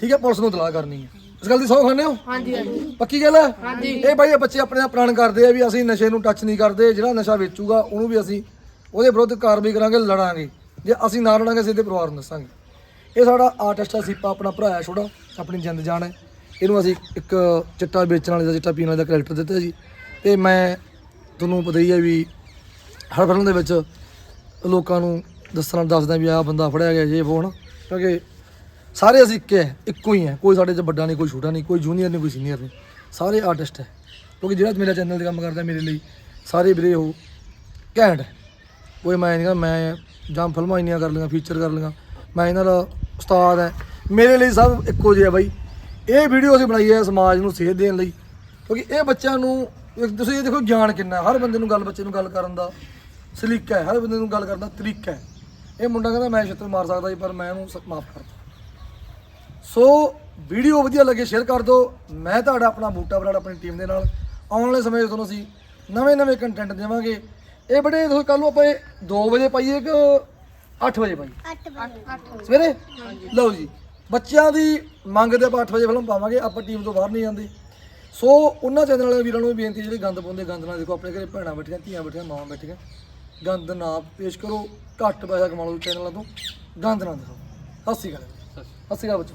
[SPEAKER 1] ਠੀਕ ਹੈ ਪੁਲਿਸ ਨੂੰ ਤਲਾਹ ਕਰਨੀ ਹੈ। ਇਸ ਗੱਲ ਦੀ ਸੌ ਖਾਣੇ ਹੋ?
[SPEAKER 3] ਹਾਂਜੀ ਹਾਂਜੀ।
[SPEAKER 1] ਪੱਕੀ ਗੱਲ ਹੈ? ਹਾਂਜੀ। ਇਹ ਬਾਈ ਇਹ ਬੱਚੇ ਆਪਣੇ ਆਪ ਪ੍ਰਣ ਕਰਦੇ ਆ ਵੀ ਅਸੀਂ ਨਸ਼ੇ ਨੂੰ ਟੱਚ ਨਹੀਂ ਕਰਦੇ ਜਿਹੜਾ ਨਸ਼ਾ ਵੇਚੂਗਾ ਉਹਨੂੰ ਵੀ ਅਸੀਂ ਉਹਦੇ ਵਿਰੁੱਧ ਕਾਰਵਾਈ ਕਰਾਂਗੇ ਲੜਾਂਗੇ। ਜੇ ਅਸੀਂ ਨਾ ਲੜਾਂਗੇ ਅਸੀਂ ਇਹਦੇ ਪਰਿਵਾਰ ਨੂੰ ਦੱਸਾਂਗੇ। ਇਹ ਸਾਡਾ ਆਰਟਿਸਟ ਆ ਸੀਪਾ ਆਪਣਾ ਭਰਾ ਹੈ ਛੋਟਾ ਆਪਣੀ ਜਿੰਦ ਜਾਨ ਹੈ। ਇਹਨੂੰ ਅਸੀਂ ਇੱਕ ਚਿੱਟਾ ਵੇਚਣ ਵਾਲੇ ਦਾ, ਚਿੱਟਾ ਪੀਣ ਵਾਲੇ ਦਾ ਕੈਰੈਕਟਰ ਦਿੱਤਾ ਜੀ। ਤੇ ਮੈਂ ਤੁਹਾਨੂੰ ਪਤਾ ਹੀ ਹੈ ਵੀ ਹਰ ਫਿਲਮ ਦੇ ਵਿੱਚ ਲੋਕਾਂ ਨੂੰ ਦੱਸਣਾ, ਦੱਸਦਾ ਵੀ ਆਹ ਬੰਦਾ ਫੜਿਆ ਗਿਆ ਜੇ ਫੋਨ ਕਿਉਂਕਿ ਸਾਰੇ ਅਸੀਂ ਇੱਕ ਹੈ, ਇੱਕੋ ਹੀ ਹੈ। ਕੋਈ ਸਾਡੇ 'ਚ ਵੱਡਾ ਨਹੀਂ, ਕੋਈ ਛੋਟਾ ਨਹੀਂ, ਕੋਈ ਜੂਨੀਅਰ ਨਹੀਂ, ਕੋਈ ਸੀਨੀਅਰ ਨਹੀਂ। ਸਾਰੇ ਆਰਟਿਸਟ ਹੈ। ਕਿਉਂਕਿ ਜਿਹੜਾ ਮੇਰਾ ਚੈਨਲ ਤੇ ਕੰਮ ਕਰਦਾ ਮੇਰੇ ਲਈ, ਸਾਰੇ ਵੀਰੇ ਉਹ ਘੈਂਟ ਹੈ। ਕੋਈ ਮੈਂ ਨਹੀਂ ਕਹਿੰਦਾ ਮੈਂ ਜਾਂ ਫਿਲਮਾਂ ਇੰਨੀਆਂ ਕਰ ਲਈਆਂ ਫੀਚਰ ਕਰ ਲਈਆਂ। ਮੈਂ ਇਹਨਾਂ ਦਾ ਉਸਤਾਦ ਹੈ। ਮੇਰੇ ਲਈ ਸਭ ਇੱਕੋ ਜਿਹਾ ਬਾਈ। ਇਹ ਵੀਡੀਓ ਅਸੀਂ ਬਣਾਈ ਹੈ ਸਮਾਜ ਨੂੰ ਸੇਧ ਦੇਣ ਲਈ ਕਿਉਂਕਿ ਇਹ ਬੱਚਿਆਂ ਨੂੰ ਤੁਸੀਂ ਇਹ ਦੇਖੋ ਗਿਆਨ ਕਿੰਨਾ। ਹਰ ਬੰਦੇ ਨੂੰ ਗੱਲ ਬੱਚੇ ਨੂੰ ਗੱਲ ਕਰਨ ਦਾ ਸਲੀਕਾ ਹੈ ਹਰ ਬੰਦੇ ਨੂੰ ਗੱਲ ਕਰਨ ਦਾ ਤਰੀਕਾ ਹੈ। ਇਹ ਮੁੰਡਾ ਕਹਿੰਦਾ ਮੈਂ ਛਿੱਤਰ ਮਾਰ ਸਕਦਾ ਸੀ ਪਰ ਮੈਂ ਉਹਨੂੰ ਮਾਫ ਕਰਤਾ ਸੋ ਵੀਡੀਓ ਵਧੀਆ ਲੱਗੇ ਸ਼ੇਅਰ ਕਰ ਦਿਓ। ਮੈਂ ਤੁਹਾਡਾ ਆਪਣਾ ਬੂਟਾ ਬਰਾੜ ਆਪਣੀ ਟੀਮ ਦੇ ਨਾਲ। ਆਉਣ ਵਾਲੇ ਸਮੇਂ 'ਚ ਤੁਹਾਨੂੰ ਅਸੀਂ ਨਵੇਂ ਨਵੇਂ ਕੰਟੈਂਟ ਦੇਵਾਂਗੇ। ਇਹ ਬੜੇ ਤੁਸੀਂ ਕੱਲ ਨੂੰ ਆਪਾਂ 2 ਵਜੇ ਪਾਈਏ ਕਿ 8 ਵਜੇ ਪਾਈਏ?
[SPEAKER 5] 8 ਵਜੇ।
[SPEAKER 1] ਸਵੇਰੇ? ਲਓ ਜੀ। ਬੱਚਿਆਂ ਦੀ ਮੰਗ ਤੇ ਆਪਾਂ 8 ਵਜੇ ਫਿਲਮ ਪਾਵਾਂਗੇ, ਆਪਾਂ ਟੀਮ ਤੋਂ ਬਾਹਰ ਨਹੀਂ ਜਾਂਦੇ। ਸੋ ਉਹਨਾਂ ਚੈਨਲ ਵਾਲੇ ਵੀਰਾਂ ਨੂੰ ਬੇਨਤੀ ਜਿਹੜੇ ਗੰਦ ਪਾਉਂਦੇ ਗੰਦ ਨਾ ਦੇਖੋ, ਆਪਣੇ ਘਰੇ ਭੈਣਾਂ ਬੈਠੀਆਂ, ਧੀਆਂ ਬੈਠੀਆਂ, ਮਾਵਾਂ ਬੈਠੀਆਂ, ਗੰਦ ਨਾ ਪੇਸ਼ ਕਰੋ, ਘੱਟ ਪੈਸਾ ਕਮਾ ਲਓ ਚੈਨਲਾਂ ਤੋਂ, ਗੰਦ ਨਾ ਦਿਖਾਓ। ਸਤਿ ਸ਼੍ਰੀ ਅਕਾਲ। ਸਤਿ ਸ਼੍ਰੀ ਅਕਾਲ ਬੱਚੋ।